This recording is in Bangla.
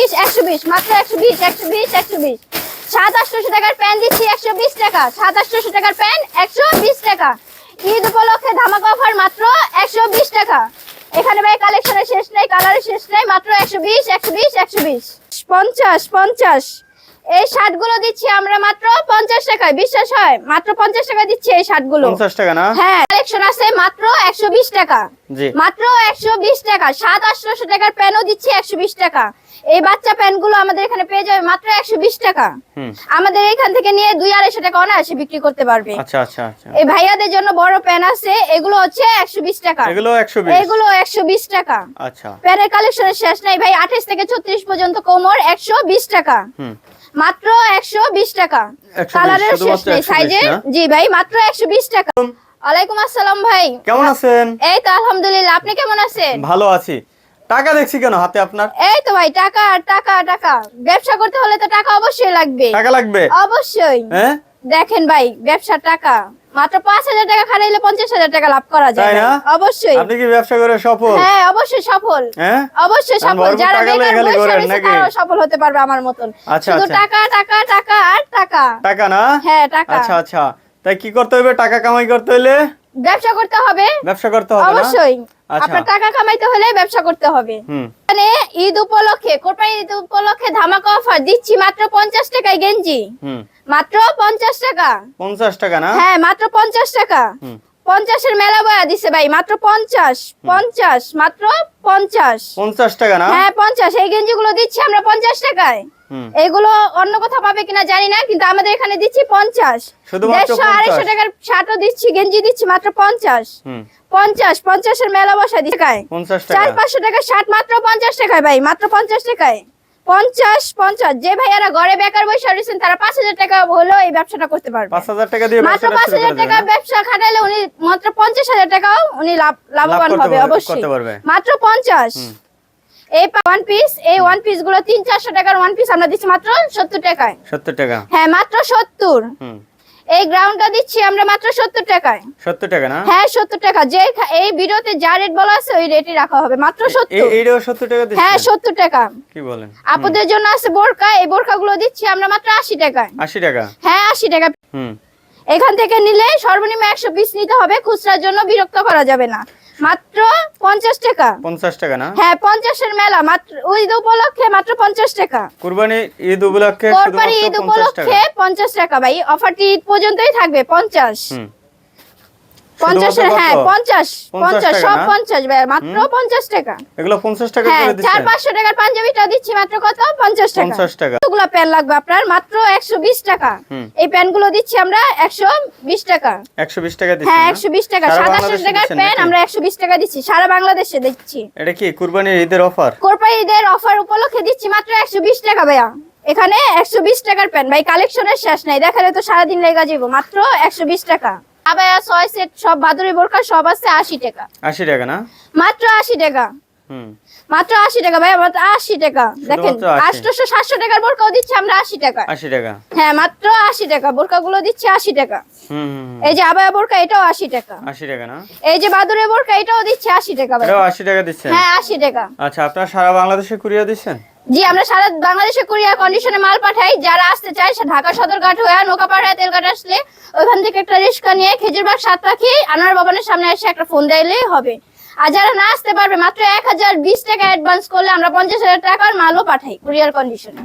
বিশ, একশো বিশ, মাত্র একশো বিশ একশো বিশ একশো বিশ। সাত আটশোশো টাকার প্যান্ট দিচ্ছি, একশো বিশ টাকা। সাত আটশোশো টাকার প্যান্ট একশো বিশ টাকা। ঈদ উপলক্ষে ধামাকা অফার মাত্র একশো বিশ টাকা। এখানে ভাই কালেকশনের শেষ নেই, কালারের শেষ নেই, মাত্র একশো বিশ একশো বিশ একশো বিশ। পঞ্চাশ পঞ্চাশ। এই শার্টগুলো দিচ্ছি আমরা মাত্র পঞ্চাশ টাকায় বিশ্বাস হয়? মাত্র পঞ্চাশ টাকা দিচ্ছি এই শার্টগুলো পঞ্চাশ টাকা না? হ্যাঁ কালেকশন আছে মাত্র একশো বিশ টাকা। জি। মাত্র একশো বিশ টাকা সাত আটশোশো টাকার প্যানও দিচ্ছি একশো বিশ টাকা। এই বাচ্চা প্যানগুলো আমাদের এখানে পেয়ে যাবে মাত্র একশো বিশ টাকা। আমাদের এখান থেকে নিয়ে দুই আড়াইশো টাকা অনায়াসে বিক্রি করতে পারবে। আচ্ছা আচ্ছা আচ্ছা। এই ভাইয়াদের জন্য বড় প্যান আছে এগুলো হচ্ছে একশো বিশ টাকা। এগুলো একশো বিশ। এগুলো টাকা। আচ্ছা। প্যানের কালেকশনের শেষ নাই ভাই আঠাশ থেকে ছত্রিশ পর্যন্ত কোমর একশো বিশ টাকা। হুম। মাত্র একশো বিশ টাকা। কালারের শেষ নেই সাইজের জি ভাই মাত্র একশো বিশ টাকা। ওয়ালাইকুম আসসালাম ভাই। কেমন আছেন? এই তো আলহামদুলিল্লাহ আপনি কেমন আছেন? ভালো আছি। টাকা দেখছি কেন হাতে আপনার? এই তো ভাই টাকা টাকা টাকা। ব্যবসা করতে হলে তো টাকা অবশ্যই লাগবে। টাকা লাগবে? অবশ্যই। হ্যাঁ? দেখেন ভাই ব্যবসা টাকা। মাত্র পাঁচ হাজার টাকা খাটাইলে পঞ্চাশ হাজার টাকা লাভ করা যায়। অবশ্যই। আপনি কি ব্যবসা করে সফল? হ্যাঁ অবশ্যই সফল। হ্যাঁ? অবশ্যই সফল। যারা বেকার বসে রয়েছে তারাও সফল হতে পারবে আমার মতন। আচ্ছা, শুধু আচ্ছা। টাকা টাকা টাকা আর টাকা। টাকা না? হ্যাঁ টাকা। আচ্ছা আচ্ছা। তাই কি করতে হবে টাকা কামাই করতে হলে ব্যবসা করতে হবে। ব্যবসা করতে হবে অবশ্যই। আপনার টাকা কামাইতে হলে ব্যবসা করতে হবে। মানে ঈদ উপলক্ষে কোরবানি ঈদ উপলক্ষে ধামাকা অফার দিচ্ছি মাত্র পঞ্চাশ টাকায় গেঞ্জি। মাত্র পঞ্চাশ টাকা। পঞ্চাশ টাকা না? হ্যাঁ মাত্র পঞ্চাশ টাকা। পঞ্চাশের মেলা বয়া দিছে ভাই মাত্র পঞ্চাশ পঞ্চাশ মাত্র পঞ্চাশ। পঞ্চাশ টাকা না? হ্যাঁ পঞ্চাশ। এই গেঞ্জি গুলো দিচ্ছি আমরা পঞ্চাশ টাকায়। এগুলো অন্য কোথাও পাবে কিনা জানি না কিন্তু আমাদের এখানে দিচ্ছি পঞ্চাশ। দেড়শো আড়াইশো টাকার শার্টও দিচ্ছি গেঞ্জি দিচ্ছি মাত্র পঞ্চাশ। পঞ্চাশ পঞ্চাশের মেলা বসা দিচ্ছে। চার পাঁচশো টাকার শার্ট মাত্র পঞ্চাশ টাকায় ভাই মাত্র পঞ্চাশ টাকায়। পঞ্চাশ পঞ্চাশ। যে ভাইয়ারা ঘরে বেকার বসে রয়েছেন তারা পাঁচ হাজার টাকা এই ব্যবসাটা করতে পারবে। পাঁচ হাজার টাকা দিয়ে মাত্র পাঁচ হাজার টাকা ব্যবসা খাটাইলে উনি মাত্র পঞ্চাশ হাজার টাকাও উনি লাভ লাভবান হবে অবশ্যই। মাত্র পঞ্চাশ। এই ওয়ান পিস এই ওয়ান পিসগুলো তিন চারশো টাকার ওয়ান পিস আমরা দিচ্ছি মাত্র সত্তর টাকায়। সত্তর টাকা। হ্যাঁ মাত্র সত্তর। এই গ্রাউন্ডটা দিচ্ছি আমরা মাত্র সত্তর টাকায়। সত্তর টাকা না? হ্যাঁ সত্তর টাকা। যে এই ভিডিওতে যা রেট বলা আছে ওই রেটই রাখা হবে। মাত্র এই সত্তর। এইটাও সত্তর টাকা হ্যাঁ দিচ্ছেন সত্তর টাকা। কি বলেন? আপনাদের জন্য আছে বোরকা। এই বোরকা গুলো দিচ্ছি আমরা মাত্র আশি টাকায়। আশি টাকা? হ্যাঁ আশি টাকা। হুম। এখান থেকে নিলে সর্বনিম্ন একশো পিস নিতে হবে। খুচরার জন্য বিরক্ত করা যাবে না। মাত্র পঞ্চাশ টাকা। পঞ্চাশ টাকা না? হ্যাঁ মেলা মাত্র ওই উপলক্ষে মাত্র পঞ্চাশ টাকা। কুরবানি ঈদ উপলক্ষে কোরবানি ঈদ উপলক্ষে পঞ্চাশ টাকা ভাই। অফারটি ঈদ পর্যন্তই থাকবে হুম। হ্যাঁ কত? পঞ্চাশ। 50 পঞ্চাশ সব না? পঞ্চাশ ভাই। মাত্র পঞ্চাশ টাকা। এগুলো পঞ্চাশ টাকা হ্যাঁ করে চার দিচ্ছেন পাঁচশো টাকার পাঞ্জাবিটা দিচ্ছি মাত্র কত? টাকা। কতগুলো প্যান লাগবে আপনার মাত্র একশো বিশ টাকা। এই প্যানগুলো দিচ্ছি আমরা একশো বিশ টাকা। একশো বিশ টাকা হ্যাঁ একশো বিশ টাকা। সাতাশশো টাকার প্যান আমরা একশো বিশ টাকা দিচ্ছি। সারা বাংলাদেশে দিচ্ছি। এটা কি কুরবানির ঈদের অফার? কোরবানি ঈদের অফার উপলক্ষে দিচ্ছি মাত্র একশো বিশ টাকা ভাইয়া। এখানে একশো বিশ টাকার প্যান। ভাই কালেকশনের শেষ নাই। দেখালে তো সারাদিন লেগে যাব মাত্র একশো বিশ টাকা। আবায়া ছয় সেট সব বাদুরি বোরকা সব আছে আশি টাকা। আশি টাকা না? মাত্র আশি টাকা। মাত্র আশি টাকা ভাইয়া মাত্র আশি টাকা। দেখেন শুধুমাত্র 80 আটশোশো সাতশো টাকার বোরকাও দিচ্ছি আমরা আশি টাকা। আশি টাকা। হ্যাঁ মাত্র আশি টাকা বোরকা গুলো দিচ্ছি আশি টাকা। এই যে আবায়া বোরকা এটাও আশি টাকা। আশি টাকা না? এই যে বাদুরে বোরকা এটাও দিচ্ছে আশি টাকা ভাই আশি টাকা দিচ্ছেন? হ্যাঁ আশি টাকা। আচ্ছা আপনার সারা বাংলাদেশে কুরিয়া দিচ্ছেন? জি আমরা সারা বাংলাদেশে কুরিয়ার কন্ডিশনে মাল পাঠাই। যারা আসতে চায় সে ঢাকা সদরঘাট হয়ে নৌকাপাড়া তেলঘাট আসলে ওইখান থেকে একটা রিক্সা নিয়ে খেজুর খেজুরবাগ সাত পাখি আনোয়ার ভবনের সামনে এসে একটা ফোন দিলেই হবে। আর যারা না আসতে পারবে, মাত্র এক হাজার বিশ টাকা অ্যাডভান্স করলে আমরা পঞ্চাশ হাজার টাকার মালও পাঠাই কুরিয়ার কন্ডিশনে